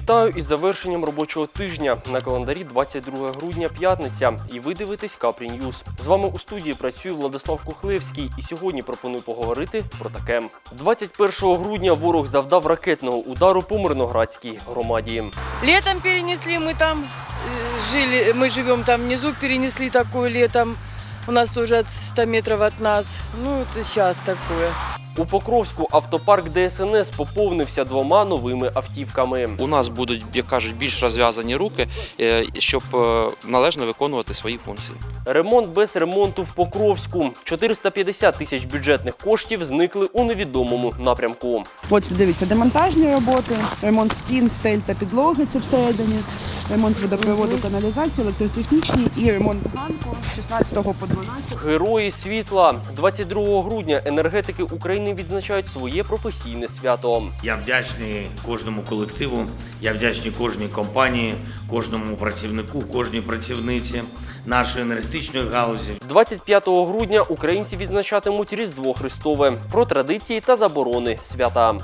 Вітаю із завершенням робочого тижня на календарі 22 грудня, п'ятниця. І ви дивитесь Капрі Ньюз. З вами у студії працює Владислав Кухлевський. І сьогодні пропоную поговорити про таке. 21 грудня ворог завдав ракетного удару по Мирноградській громаді. Летом перенесли, мы там э, жили, мы живем там внизу, перенесли такое летом. У нас от 100 метров от нас. Ну, это сейчас такое. У Покровську автопарк ДСНС поповнився двома новими автівками. У нас будуть, як кажуть, більш розв'язані руки, е, щоб е, належно виконувати свої функції. Ремонт без ремонту в Покровську. 450 тисяч бюджетних коштів зникли у невідомому напрямку. От дивіться, демонтажні роботи, ремонт стін, стель та підлоги це всередині, ремонт водопроводу, каналізації, електротехнічний і ремонт ганку з 16 по 12. Герої світла 22 грудня енергетики України відзначають своє професійне свято. Я вдячний кожному колективу, я вдячний кожній компанії, кожному працівнику, кожній працівниці нашої енергетичної галузі. 25 грудня українці відзначатимуть Різдво Христове про традиції та заборони свята.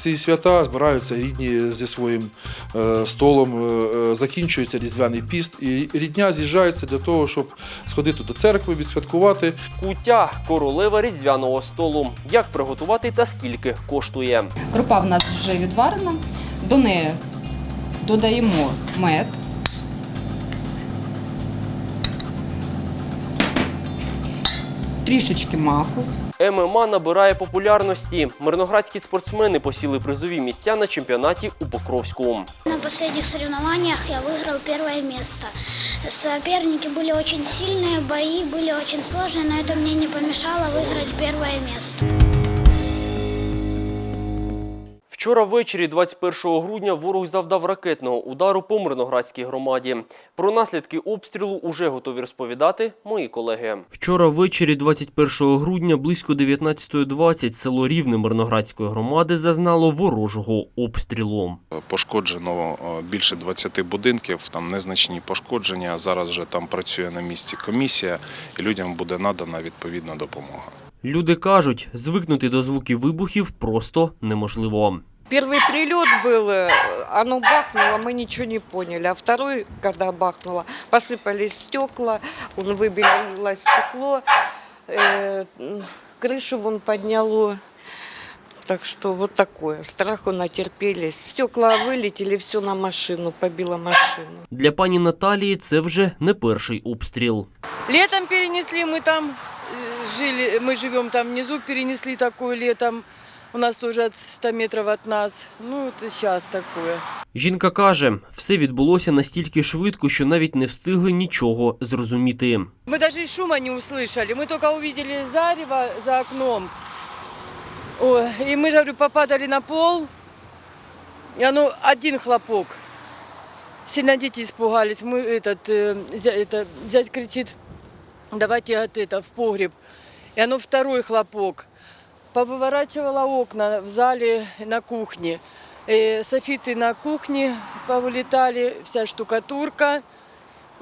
Ці свята збираються рідні зі своїм е, столом, е, е, закінчується різдвяний піст, і рідня з'їжджається для того, щоб сходити до церкви, відсвяткувати. Куття королева різдвяного столу. Як приготувати та скільки коштує? Крупа в нас вже відварена. До неї додаємо мед. Трішечки маку. ММА набирає популярності. Мирноградські спортсмени посіли призові місця на чемпіонаті у Покровську. На последних соревнованиях я выиграл первое место. Соперники были очень сильные, бои были очень сложные, но это мне не помешало выиграть первое место. Вчора ввечері, 21 грудня, ворог завдав ракетного удару по Мирноградській громаді. Про наслідки обстрілу уже готові розповідати мої колеги. Вчора ввечері, 21 грудня, близько 19.20 село Рівне Мирноградської громади зазнало ворожого обстрілу. Пошкоджено е, більше 20 будинків, там незначні пошкодження. Зараз вже там працює на місці комісія, і людям буде надана відповідна допомога. Люди кажуть, звикнути до звуків вибухів просто неможливо. Первый прилет был, э, оно бахнуло, мы ничего не поняли. А второй, когда бахнуло, посыпались стекла, он выбило стекло, э, м, крышу вон подняло. Так что вот такое. Страху натерпелись. Стекла вылетели, все на машину, побило машину. Для пані Наталії це вже не перший обстріл. Летом перенесли, мы там э, жили, мы живем там внизу, перенесли такое летом. У нас тоже от 100 метров от нас. Ну, это сейчас такое. Жінка каже, все відбулося настільки швидко, що навіть не встигли нічого зрозуміти. Мы даже и шума не услышали. Мы только увидели зарево за окном. Ой, и мы, говорю, попадали на пол. И оно один хлопок. Сильно дети испугались. Мы этот, э, зя- это, зять кричит, давайте от это, в погреб. И оно второй хлопок. Повыворачивала окна в зале на кухне. Э, софиты на кухне повылетали, вся штукатурка.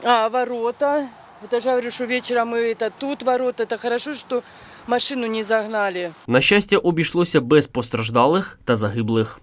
А, ворота. Это же говорю, что вечером мы это тут ворота. Это хорошо, что машину не загнали. На щастя, обійшлося без постраждалих та загиблих.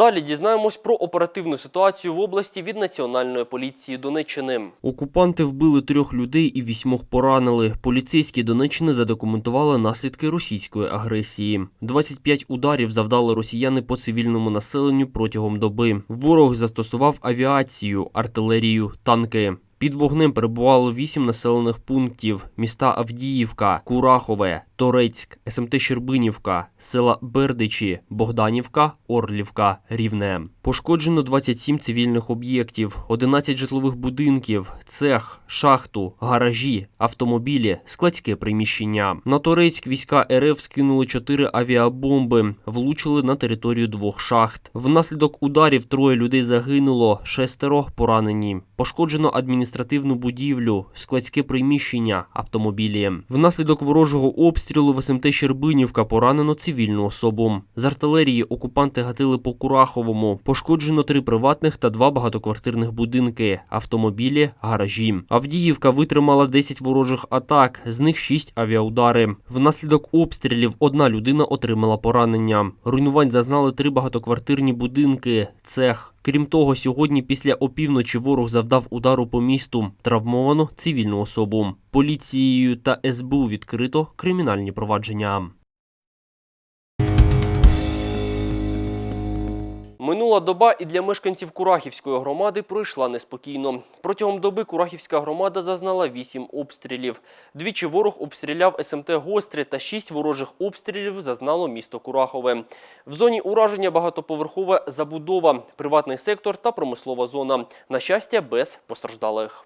Далі дізнаємось про оперативну ситуацію в області від Національної поліції Донеччини. Окупанти вбили трьох людей і вісьмох поранили. Поліцейські Донеччини задокументували наслідки російської агресії. 25 ударів завдали росіяни по цивільному населенню протягом доби. Ворог застосував авіацію, артилерію, танки. Під вогнем перебувало вісім населених пунктів: міста Авдіївка, Курахове, Торецьк, СМТ Щербинівка, села Бердичі, Богданівка, Орлівка, Рівне. Пошкоджено 27 цивільних об'єктів, 11 житлових будинків, цех, шахту, гаражі, автомобілі, складське приміщення. На Торецьк війська РФ скинули 4 авіабомби, влучили на територію двох шахт. Внаслідок ударів троє людей загинуло, шестеро поранені. Пошкоджено адміністративні адміністративну будівлю, складське приміщення, автомобілі. Внаслідок ворожого обстрілу в СМТ Щербинівка поранено цивільну особу. З артилерії окупанти гатили по Кураховому. Пошкоджено три приватних та два багатоквартирних будинки, автомобілі, гаражі. Авдіївка витримала 10 ворожих атак, з них 6 авіаудари. Внаслідок обстрілів одна людина отримала поранення. Руйнувань зазнали три багатоквартирні будинки, цех. Крім того, сьогодні після опівночі ворог завдав удару по місту. Травмовано цивільну особу. Поліцією та СБУ відкрито кримінальні провадження. Минула доба і для мешканців Курахівської громади пройшла неспокійно. Протягом доби Курахівська громада зазнала вісім обстрілів. Двічі ворог обстріляв СМТ Гостри та шість ворожих обстрілів зазнало місто Курахове. В зоні ураження багатоповерхова забудова, приватний сектор та промислова зона. На щастя, без постраждалих.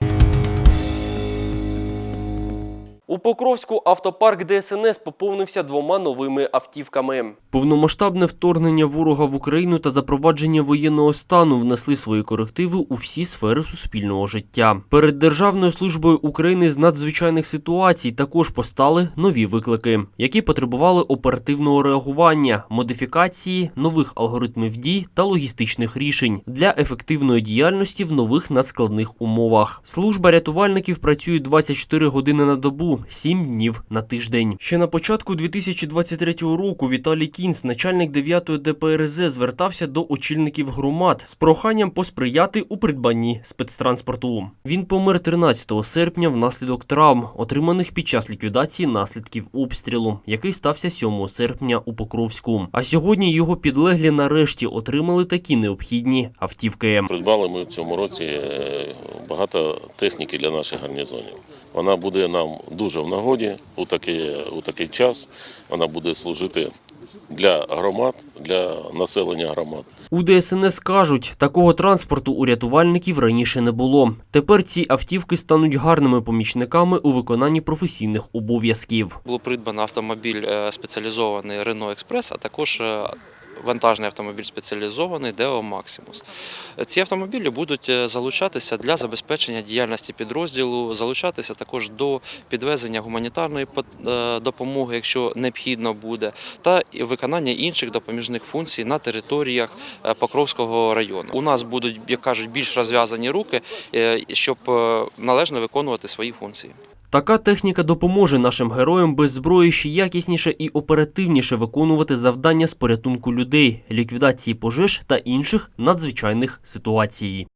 У Покровську автопарк ДСНС поповнився двома новими автівками. Повномасштабне вторгнення ворога в Україну та запровадження воєнного стану внесли свої корективи у всі сфери суспільного життя. Перед Державною службою України з надзвичайних ситуацій також постали нові виклики, які потребували оперативного реагування, модифікації, нових алгоритмів дій та логістичних рішень для ефективної діяльності в нових надскладних умовах. Служба рятувальників працює 24 години на добу, 7 днів на тиждень. Ще на початку 2023 року Віталій Кінц, начальник 9-ї ДПРЗ, звертався до очільників громад з проханням посприяти у придбанні спецтранспорту. Він помер 13 серпня внаслідок травм, отриманих під час ліквідації наслідків обстрілу, який стався 7 серпня у Покровську. А сьогодні його підлеглі нарешті отримали такі необхідні автівки. Придбали ми в цьому році е, багато техніки для наших гарнізонів. Вона буде нам дуже в нагоді у такий, у такий час. Вона буде служити для громад, для населення громад. У ДСНС кажуть, такого транспорту у рятувальників раніше не було. Тепер ці автівки стануть гарними помічниками у виконанні професійних обов'язків. Було придбано автомобіль е, спеціалізований Renault Express, а також е, вантажний автомобіль спеціалізований Deo Maximus. Ці автомобілі будуть е, залучатися для забезпечення діяльності підрозділу, залучатися також до підвезення гуманітарної е, допомоги, якщо необхідно буде, та виконання інших допоміжних функцій на територіях е, Покровського району. У нас будуть, як кажуть, більш розв'язані руки, щоб належно виконувати свої функції. Така техніка допоможе нашим героям без зброї ще якісніше і оперативніше виконувати завдання з порятунку людей, ліквідації пожеж та інших надзвичайних ситуацій.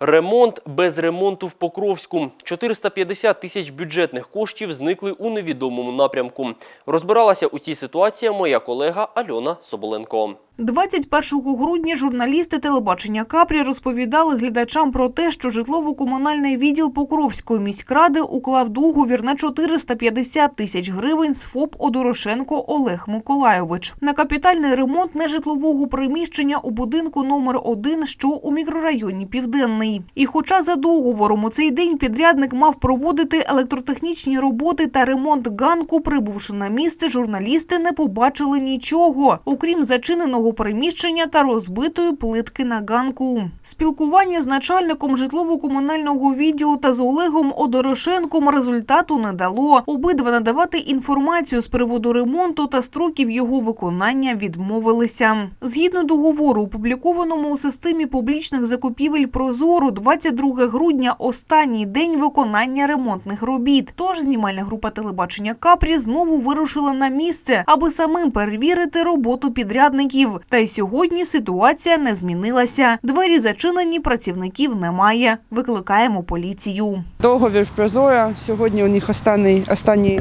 Ремонт без ремонту в Покровську. 450 тисяч бюджетних коштів зникли у невідомому напрямку. Розбиралася у цій ситуації моя колега Альона Соболенко. 21 грудня журналісти телебачення Капрі розповідали глядачам про те, що житлово-комунальний відділ Покровської міськради уклав договір на 450 тисяч гривень з ФОП Одорошенко Олег Миколайович на капітальний ремонт нежитлового приміщення у будинку номер 1 що у мікрорайоні Південний. І хоча за договором у цей день підрядник мав проводити електротехнічні роботи та ремонт ганку, прибувши на місце, журналісти не побачили нічого, окрім зачиненого приміщення та розбитої плитки на ганку. Спілкування з начальником житлово-комунального відділу та з Олегом Одорошенком результату не дало. Обидва надавати інформацію з приводу ремонту та строків його виконання відмовилися. Згідно договору, опублікованому у системі публічних закупівель Прозоро, 22 грудня останній день виконання ремонтних робіт. Тож знімальна група телебачення Капрі знову вирушила на місце, аби самим перевірити роботу підрядників. Та й сьогодні ситуація не змінилася. Двері зачинені, працівників немає. Викликаємо поліцію. Договір Прозора. Сьогодні у них останній, останній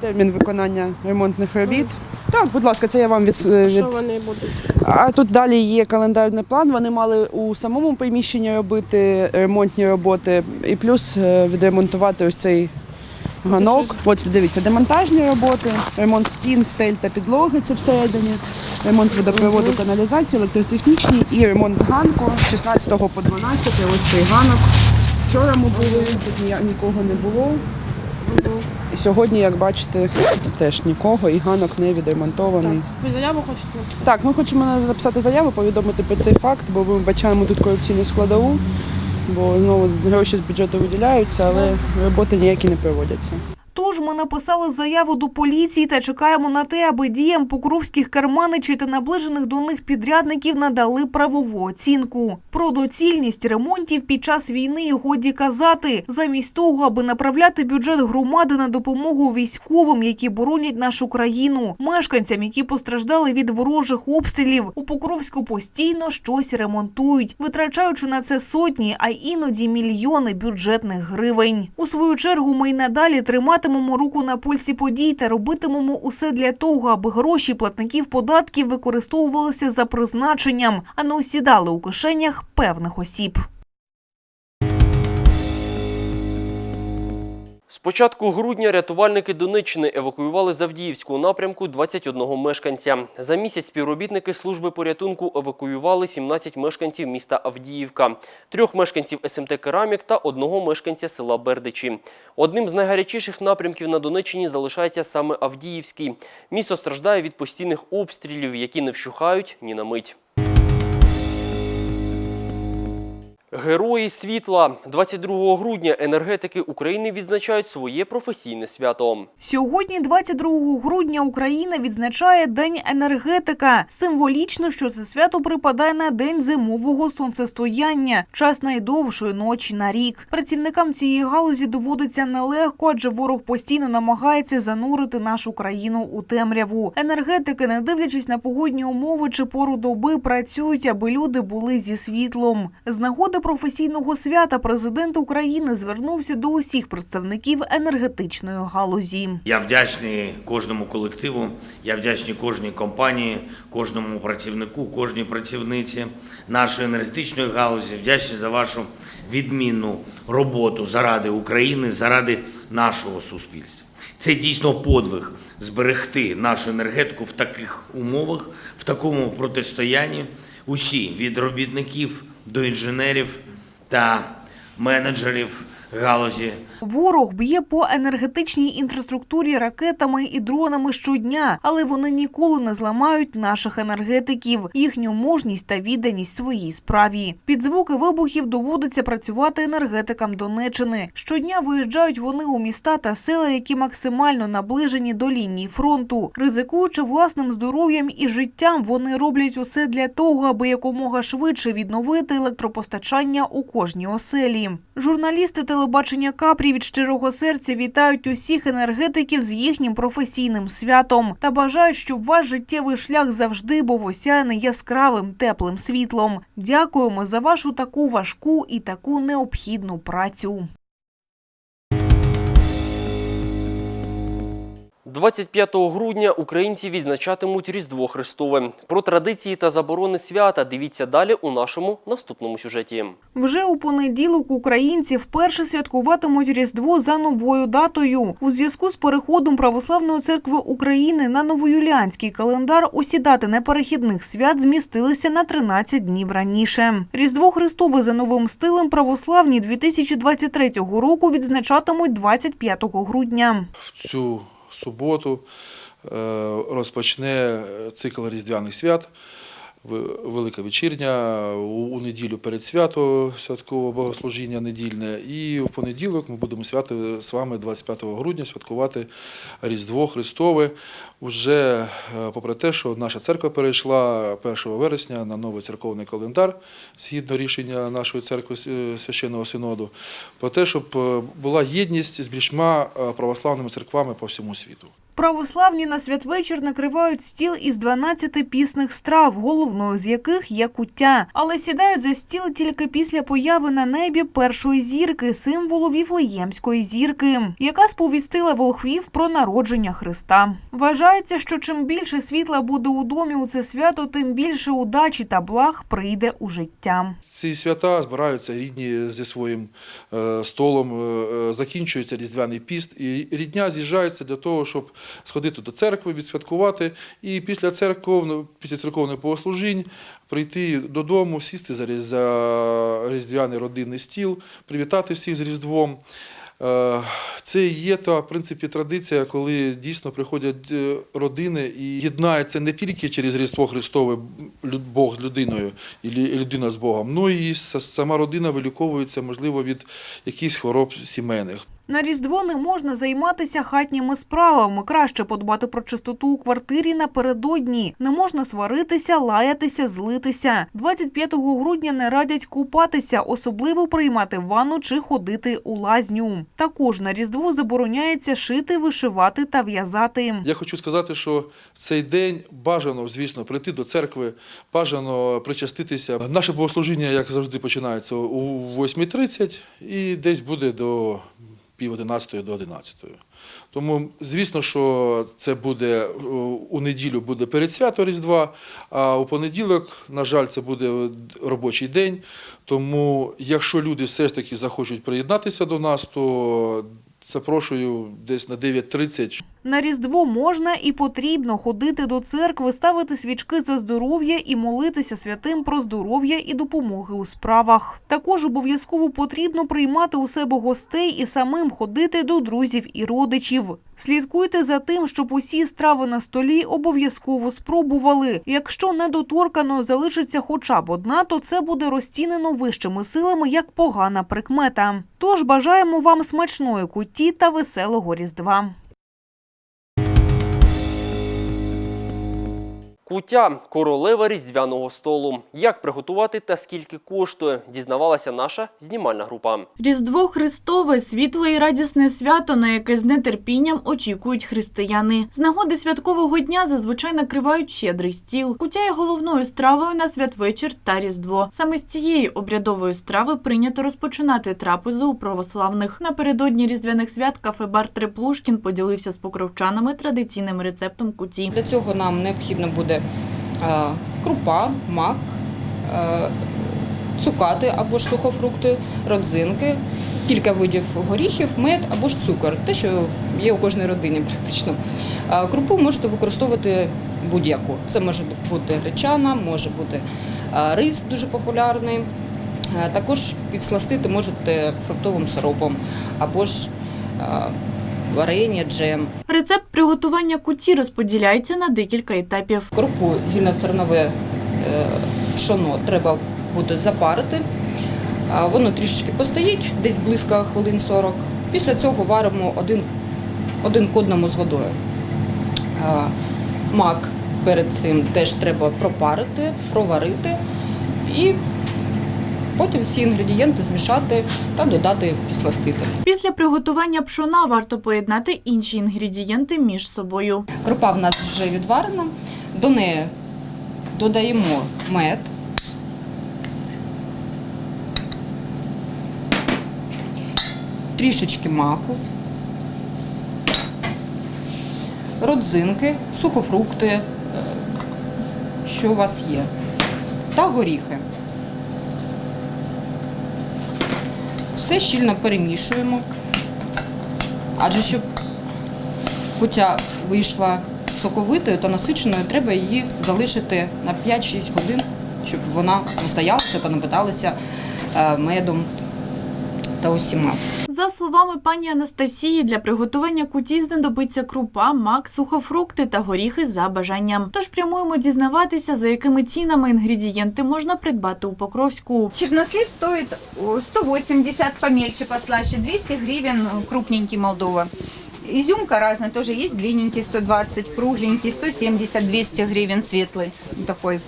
термін виконання ремонтних робіт. Так, будь ласка, це я вам від, від... вони будуть? А тут далі є календарний план. Вони мали у самому приміщенні робити ремонтні роботи і плюс е, відремонтувати ось цей ганок. От дивіться, демонтажні роботи, ремонт стін, стель та підлоги це всередині, ремонт водопроводу, каналізації, електротехнічні і ремонт ганку з 16 по 12. Ось цей ганок. Вчора ми були, тут нікого не було. І сьогодні, як бачите, теж нікого, і ганок не відремонтований. Ви заяву хочете написати? Так, ми хочемо написати заяву, повідомити про цей факт, бо ми бачаємо тут корупційну складову, бо знову гроші з бюджету виділяються, але роботи ніякі не проводяться. Тож ми написали заяву до поліції та чекаємо на те, аби діям покровських керманичів та наближених до них підрядників надали правову оцінку. Про доцільність ремонтів під час війни годі казати, замість того, аби направляти бюджет громади на допомогу військовим, які боронять нашу країну, мешканцям, які постраждали від ворожих обстрілів, у Покровську постійно щось ремонтують, витрачаючи на це сотні, а іноді мільйони бюджетних гривень. У свою чергу ми й надалі триматимемо руку на пульсі подій та робитимемо усе для того, аби гроші платників податків використовувалися за призначенням, а не усідали у кишенях певних осіб. Початку грудня рятувальники Донеччини евакуювали з Авдіївського напрямку 21 мешканця. За місяць співробітники служби порятунку евакуювали 17 мешканців міста Авдіївка, трьох мешканців СМТ «Керамік» та одного мешканця села Бердичі. Одним з найгарячіших напрямків на Донеччині залишається саме Авдіївський. Місто страждає від постійних обстрілів, які не вщухають ні на мить. Герої світла 22 грудня енергетики України відзначають своє професійне свято. Сьогодні, 22 грудня, Україна відзначає День енергетика. Символічно, що це свято припадає на день зимового сонцестояння, час найдовшої ночі на рік. Працівникам цієї галузі доводиться нелегко, адже ворог постійно намагається занурити нашу країну у темряву. Енергетики, не дивлячись на погодні умови чи пору доби, працюють, аби люди були зі світлом. З нагоди професійного свята президент України звернувся до усіх представників енергетичної галузі. Я вдячний кожному колективу, я вдячний кожній компанії, кожному працівнику, кожній працівниці нашої енергетичної галузі. Вдячний за вашу відмінну роботу заради України, заради нашого суспільства. Це дійсно подвиг зберегти нашу енергетику в таких умовах, в такому протистоянні. Усі від робітників до інженерів та менеджерів галузі Ворог б'є по енергетичній інфраструктурі ракетами і дронами щодня, але вони ніколи не зламають наших енергетиків, їхню мужність та відданість своїй справі. Під звуки вибухів доводиться працювати енергетикам Донеччини. Щодня виїжджають вони у міста та села, які максимально наближені до лінії фронту. Ризикуючи власним здоров'ям і життям, вони роблять усе для того, аби якомога швидше відновити електропостачання у кожній оселі. Журналісти телебачення Капрі від щирого серця вітають усіх енергетиків з їхнім професійним святом та бажають, щоб ваш життєвий шлях завжди був осяяний яскравим теплим світлом. Дякуємо за вашу таку важку і таку необхідну працю. 25 грудня українці відзначатимуть Різдво Христове. Про традиції та заборони свята дивіться далі у нашому наступному сюжеті. Вже у понеділок українці вперше святкуватимуть Різдво за новою датою. У зв'язку з переходом Православної церкви України на новоюліанський календар усі дати неперехідних свят змістилися на 13 днів раніше. Різдво Христове за новим стилем православні 2023 року відзначатимуть 25 грудня. В цю суботу е, розпочне цикл різдвяних свят. Велика вечірня у неділю перед свято святкове богослужіння недільне. І в понеділок ми будемо святи з вами 25 грудня святкувати Різдво Христове. Уже е, попри те, що наша церква перейшла 1 вересня на новий церковний календар згідно рішення нашої церкви е, священного синоду, про те, щоб е, була єдність з більшма православними церквами по всьому світу. Православні на святвечір накривають стіл із 12 пісних страв, головною з яких є куття. Але сідають за стіл тільки після появи на небі першої зірки, символу віфлеємської зірки, яка сповістила волхвів про народження Христа. Вважається, що чим більше світла буде у домі у це свято, тим більше удачі та благ прийде у життя. Ці свята збираються рідні зі своїм е, столом, е, е, закінчується Різдвяний піст, і рідня з'їжджається для того, щоб сходити до церкви, відсвяткувати, і після церковного, після церковних богослужінь прийти додому, сісти за, різдвяний родинний стіл, привітати всіх з Різдвом. Е, Це є та в принципі традиція, коли дійсно приходять е, родини і єднаються не тільки через Різдво Христове Бог з людиною і людина з Богом, ну і сама родина виліковується, можливо, від якихось хвороб сімейних. На Різдво не можна займатися хатніми справами. Краще подбати про чистоту у квартирі напередодні. Не можна сваритися, лаятися, злитися. 25 грудня не радять купатися, особливо приймати ванну чи ходити у лазню. Також на Різдво забороняється шити, вишивати та в'язати. Я хочу сказати, що цей день бажано, звісно, прийти до церкви, бажано причаститися. Наше богослужіння, як завжди, починається у 8.30 і десь буде до пів 11 до 11. Тому, звісно, що це буде е, у неділю буде перед свято Різдва, а у понеділок, на жаль, це буде робочий день. Тому, якщо люди все ж таки захочуть приєднатися до нас, то запрошую десь на 9.30. На Різдво можна і потрібно ходити до церкви, ставити свічки за здоров'я і молитися святим про здоров'я і допомоги у справах. Також обов'язково потрібно приймати у себе гостей і самим ходити до друзів і родичів. Слідкуйте за тим, щоб усі страви на столі обов'язково спробували. Якщо недоторкано залишиться хоча б одна, то це буде розцінено вищими силами як погана прикмета. Тож бажаємо вам смачної куті та веселого різдва. Куття королева різдвяного столу. Як приготувати та скільки коштує, дізнавалася наша знімальна група. Різдво Христове світле і радісне свято, на яке з нетерпінням очікують християни. З нагоди святкового дня зазвичай накривають щедрий стіл. Кутя є головною стравою на святвечір та Різдво. Саме з цієї обрядової страви прийнято розпочинати трапезу у православних. Напередодні різдвяних свят кафе-бар Треплушкін поділився з покровчанами традиційним рецептом куті. Для цього нам необхідно буде е, крупа, мак, е, цукати або ж сухофрукти, родзинки, кілька видів горіхів, мед або ж цукор, те, що є у кожній родині практично. Е, Крупу можете використовувати будь-яку. Це може бути гречана, може бути е, рис дуже популярний. Також підсластити можете фруктовим сиропом або ж варення, джем. Рецепт приготування куті розподіляється на декілька етапів. Крупу зільноцернове е, пшоно треба буде запарити. Воно трішечки постоїть, десь близько хвилин 40. Після цього варимо один, один к одному з водою. Мак перед цим теж треба пропарити, проварити і потім всі інгредієнти змішати та додати підсластити. Після приготування пшона варто поєднати інші інгредієнти між собою. Крупа в нас вже відварена. До неї додаємо мед. Трішечки маку, родзинки, сухофрукти, е, що у вас є, та горіхи. Все щільно перемішуємо, адже щоб кутя вийшла соковитою та насиченою, треба її залишити на 5-6 годин, щоб вона розстоялася та напиталася е, медом та усіма. За словами пані Анастасії, для приготування куті знадобиться крупа, мак, сухофрукти та горіхи за бажанням. Тож прямуємо дізнаватися, за якими цінами інгредієнти можна придбати у Покровську. Чернослив стоит о, 180 помельче, послаще, 200 гривен э, крупненький Молдова. Изюмка разная, тоже есть длинненький 120, кругленький 170, 200 гривен светлый такой.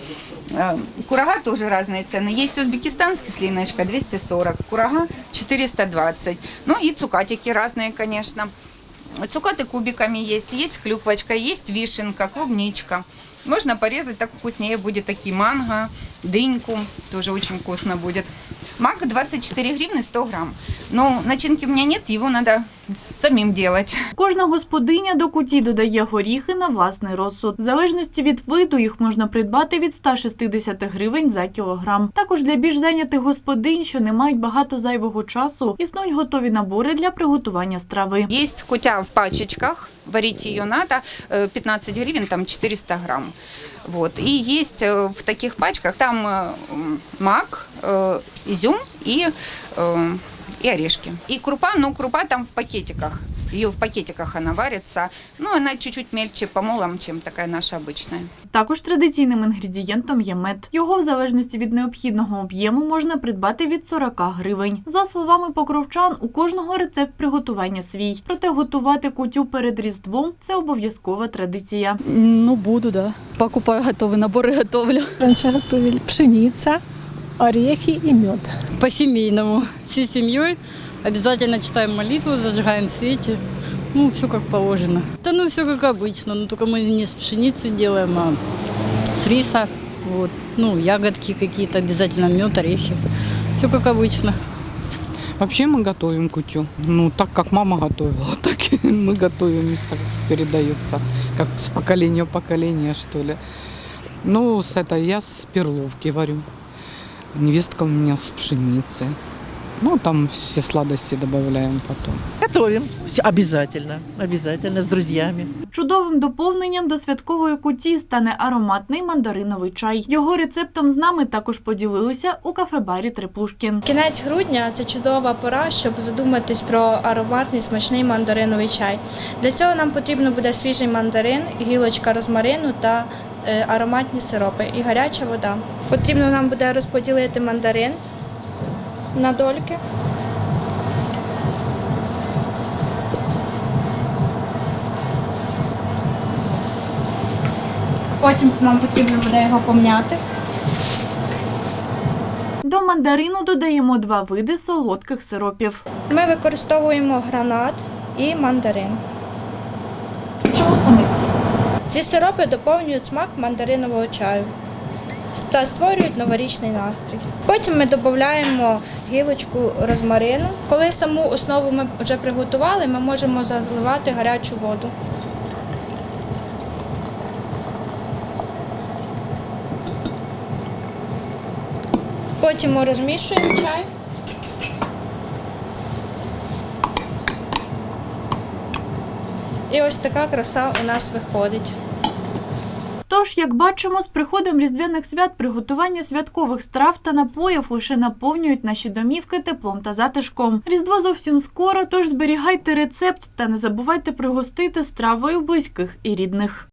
Э, Курага тоже разные цены. Есть узбекистанский слиночка 240, курага 420. Ну и цукатики разные, конечно. Цукаты кубиками есть, есть клюквочка, есть вишенка, клубничка. Можно порезать, так вкуснее будет такие манго, дыньку, тоже очень вкусно будет. Мак 24 гривны 100 грамм. Но начинки у меня нет, его надо самим делать. Кожна господиня до куті додає горіхи на власний розсуд. В залежності від виду їх можна придбати від 160 гривень за кілограм. Також для більш зайнятих господинь, що не мають багато зайвого часу, існують готові набори для приготування страви. Есть кутя в пачечках, варить ее надо, э, 15 гривен, там 400 грамм. Вот. И есть э, в таких пачках, там э, м, мак, э, изюм и э, и орешки. И крупа, ну крупа там в пакетиках. Ее в пакетиках она варится. Ну, она чуть-чуть мельче помолом, чем такая наша обычная. Також традиційним інгредієнтом є мед. Його в залежності від необхідного об'єму можна придбати від 40 гривень. За словами покровчан, у кожного рецепт приготування свій. Проте готувати кутю перед різдвом це обов'язкова традиція. Ну, буду, да. Покупаю готовые наборы, готовлю. Раньше готовили пшеница, Орехи и мед. По-семейному. Всей семьей. Обязательно читаем молитву, зажигаем свечи. Ну, все как положено. Да ну, все как обычно. Но только мы не с пшеницы делаем, а с риса. Вот. Ну, ягодки какие-то, обязательно мед, орехи. Все как обычно. Вообще мы готовим кутю. Ну, так как мама готовила, так и мы готовим, передается, как с поколения в поколение, что ли. Ну, с этой я с перловки варю. Невестка у меня с пшеницы. Ну, там все сладости добавляем потом. Готовим. Всё, Обязательно. Обязательно с друзьями. Чудовим доповненням до святкової куті стане ароматний мандариновий чай. Його рецептом з нами також поділилися у кафе-барі Триплушкін. Кінець грудня це чудова пора, щоб задуматись про ароматний смачний мандариновий чай. Для цього нам потрібно буде свіжий мандарин, гілочка розмарину та ароматні сиропи і гаряча вода. Потрібно нам буде розподілити мандарин на дольки. Потім нам потрібно буде його пом'яти. До мандарину додаємо два види солодких сиропів. Ми використовуємо гранат і мандарин. Чому саме ці? Сиропи доповнюють смак мандаринового чаю та створюють новорічний настрій. Потім ми додаємо гілочку розмарину. Коли саму основу ми вже приготували, ми можемо заливати гарячу воду. Потім ми розмішуємо чай. І ось така краса у нас виходить. Тож, як бачимо, з приходом різдвяних свят приготування святкових страв та напоїв лише наповнюють наші домівки теплом та затишком. Різдво зовсім скоро, тож зберігайте рецепт та не забувайте пригостити стравою близьких і рідних.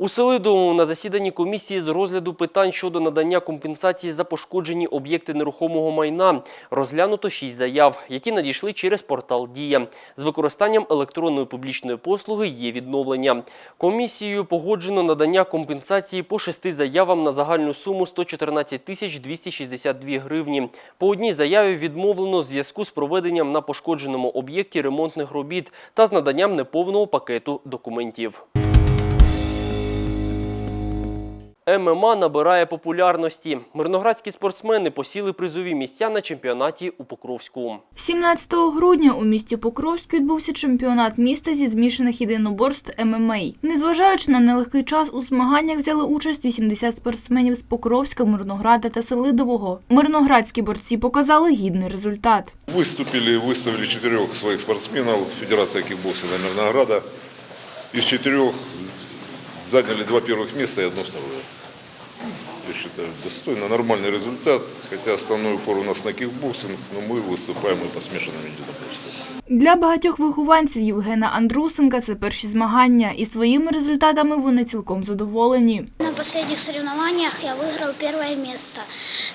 У Селидовому на засіданні комісії з розгляду питань щодо надання компенсації за пошкоджені об'єкти нерухомого майна розглянуто шість заяв, які надійшли через портал Дія. З використанням електронної публічної послуги є відновлення. Комісією погоджено надання компенсації по шести заявам на загальну суму 114 тисяч 262 гривні. По одній заяві відмовлено в зв'язку з проведенням на пошкодженому об'єкті ремонтних робіт та з наданням неповного пакету документів. ММА набирає популярності. Мирноградські спортсмени посіли призові місця на чемпіонаті у Покровську. 17 грудня у місті Покровськ відбувся чемпіонат міста зі змішаних єдиноборств ММА. Незважаючи на нелегкий час, у змаганнях взяли участь 80 спортсменів з Покровська, Мирнограда та Селидового. Мирноградські борці показали гідний результат. Выступили, выставили четырех своих спортсменов Федерация кикбоксинга Мирнограда. Из четырех заняли два первых места и одно второе. Я считаю, достойно, нормальный результат. Хотя основной упор у нас на кикбоксинг, но мы выступаем и по смешанным единоборствам. Для багатьох вихованців Євгена Андрусенка це перші змагання, і своїми результатами вони цілком задоволені. На последних соревнованиях я выиграл первое место.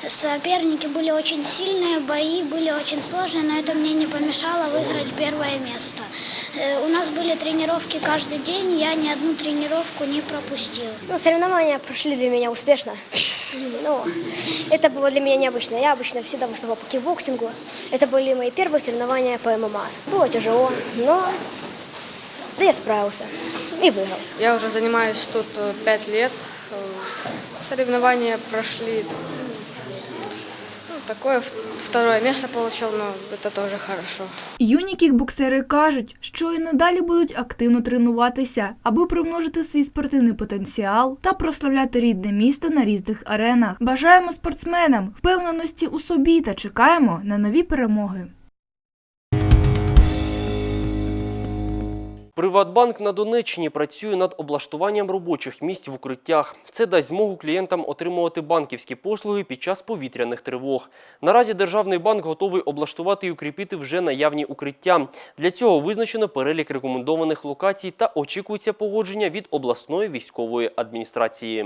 Соперники были очень сильные, бои были очень сложные, но это мне не помешало выиграть первое место. Э, У нас были тренировки каждый день, я ни одну тренировку не пропустил. Ну, соревнования прошли для меня успешно. Ну, это было для меня необычно. Я обычно всегда выступал по кикбоксингу. Это были мои первые соревнования по ММА. Было тяжело, но да я справился и выиграл. Я уже занимаюсь тут э, пять лет. Э, Соревнования прошли. Ну, такое в- второе место получил, но это тоже хорошо. Юні кікбоксери кажуть, що і надалі будуть активно тренуватися, аби примножити свій спортивний потенціал та прославляти рідне місто на різних аренах. Бажаємо спортсменам впевненості у собі та чекаємо на нові перемоги. Приватбанк на Донеччині працює над облаштуванням робочих місць в укриттях. Це дасть змогу клієнтам отримувати банківські послуги під час повітряних тривог. Наразі Державний банк готовий облаштувати і укріпити вже наявні укриття. Для цього визначено перелік рекомендованих локацій та очікується погодження від обласної військової адміністрації.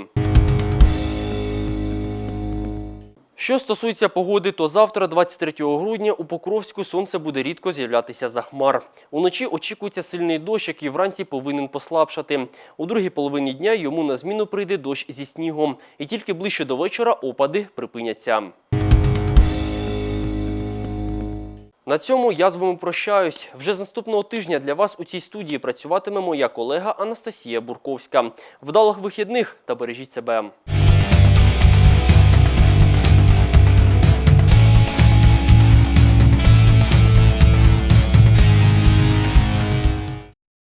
Що стосується погоди, то завтра, 23 грудня, у Покровську сонце буде рідко з'являтися за хмар. Уночі очікується сильний дощ, який вранці повинен послабшати. У другій половині дня йому на зміну прийде дощ зі снігом. І тільки ближче до вечора опади припиняться. На цьому я з вами прощаюсь. Вже з наступного тижня для вас у цій студії працюватиме моя колега Анастасія Бурковська. Вдалих вихідних та бережіть себе.